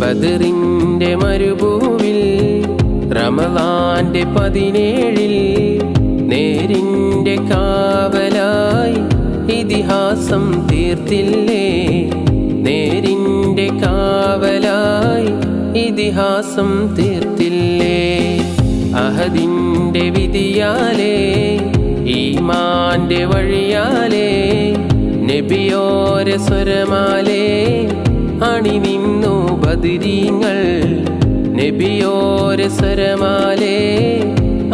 ബദറിന്റെ മരുഭൂവിൽ റമദാന്റെ പതിനേഴിൽ നേരിന്റെ കാവലായി ഇതിഹാസം തീർത്തില്ലേ? നേരിന്റെ കാവലായി ഇതിഹാസം തീർത്തില്ലേ? അഹദിന്റെ വിധിയാലേ ഈമാന്റെ വഴിയാലേ നബിയോരെ സ്വരമാലേ അണിനിന്നു ബദിരീങ്ങൾ നബിയോര സ്വരമാലേ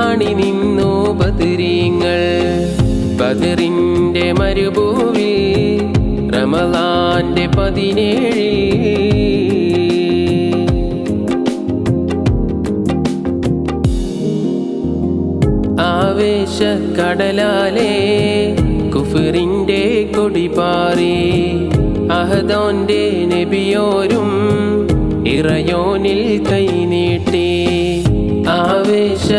അണിനിന്നു ബദിരീങ്ങൾ ബദറിന്റെ മരുഭൂവിൽ റമലാന്റെ പതിനേഴിൽ. ആവേശക്കടലാലേ കുഫറിന്റെ കൊടിപാറി. അഹദോന്റെ നബിയോരും ഇറയോനിൽ കൈനീട്ടി ആവേശക്കടലാലേ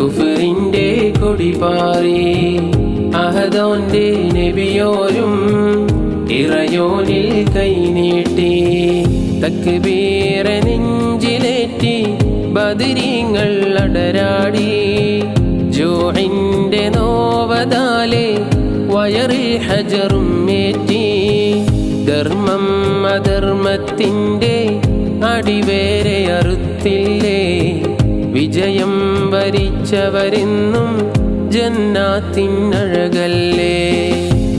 കുഫറിന്റെ കൊടിപാറി അഹദോന്റെ നബിയോരും ഇറയോനിൽ കൈനീട്ടി തക്ബീറ നെഞ്ചിലേറ്റി ബദിരീങ്ങൾ അടരാടി. ജോഹിന്റെ നോവതാലെ വയറിൽ ഹജറും ഏറ്റി. ധർമ്മം അധർമ്മത്തിന്റെ അടിവേരെ അറുത്തില്ലേ? വിജയം വരിച്ചവരെന്നും ജന്നാത്തിനഴകല്ലേ?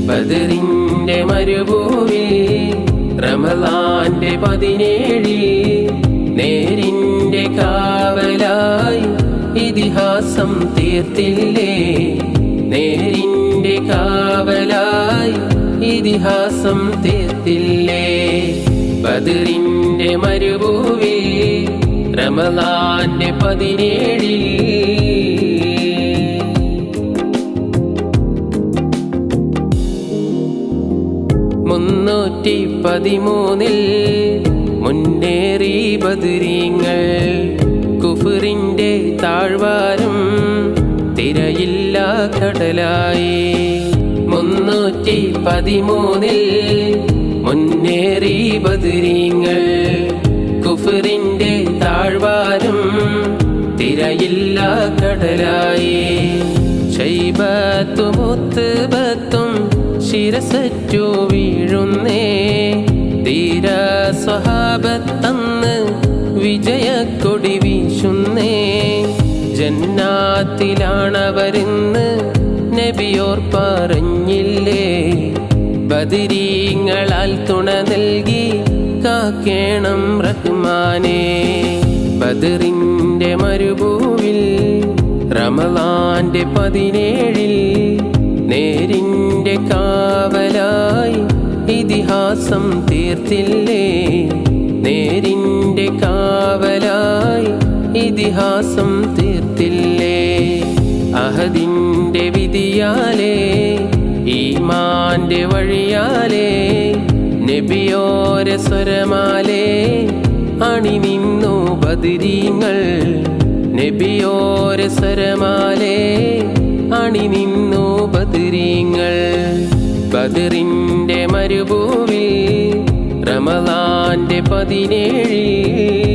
ബദറിന്റെ മരുഭൂവിൽ റമലാന്റെ പതിനേഴിൽ നേരിന്റെ കാവലായി ഇതിഹാസം തീർത്തില്ലേ? നേരിന്റെ കാവലായി ഇതിഹാസം തീർത്തില്ലേ? ബദറിന്റെ മരുഭൂവി റമദാന്റെ പതിനേഴിൽ. മുന്നൂറ്റി പതിമൂന്നിൽ മുന്നേറി ബദരീങ്ങൾ കുഫറിന്റെ താഴ്വാരം തിരയില്ല കടലായി. മുന്നൂറ്റി പതിമൂന്നിൽ മുന്നേറി ബദരീങ്ങൾ കുഫറിന്റെ താഴ്വാരും തിരയില്ല കടലായി. ശൈബത്തുമുത്ത് ബത്തും ശിരസറ്റു വീഴുന്നേ. ധീര സ്വഹാബത്തന്ന് വിജയക്കൊടി വീശുന്നേ. ജന്നാത്തിലാണവരിന്ന് നബിയോർ പറഞ്ഞില്ലേ? ബദിരീങ്ങളാൽ തുണ നൽകി കാക്കേണം റഹ്മാനെ. ബദറിന്റെ മരുഭൂവിൽ റമലാന്റെ പതിനേഴിൽ നേരിന്റെ കാവലായി ഇതിഹാസം തീർത്തില്ലേ? നേരിന്റെ കാവലായി ഇതിഹാസം തീർത്തില്ലേ? വിധിയാലേ ഈമാന്റെ വഴിയാലേ നബിയോര സ്വരമാലേ അണിനിന്നു ബദിരീങ്ങൾ. നബിയോര സ്വരമാലേ അണിനിന്നു ബദിരീങ്ങൾ. ബദറിന്റെ മരുഭൂവിൽ റമദാന്റെ പതിനേഴിൽ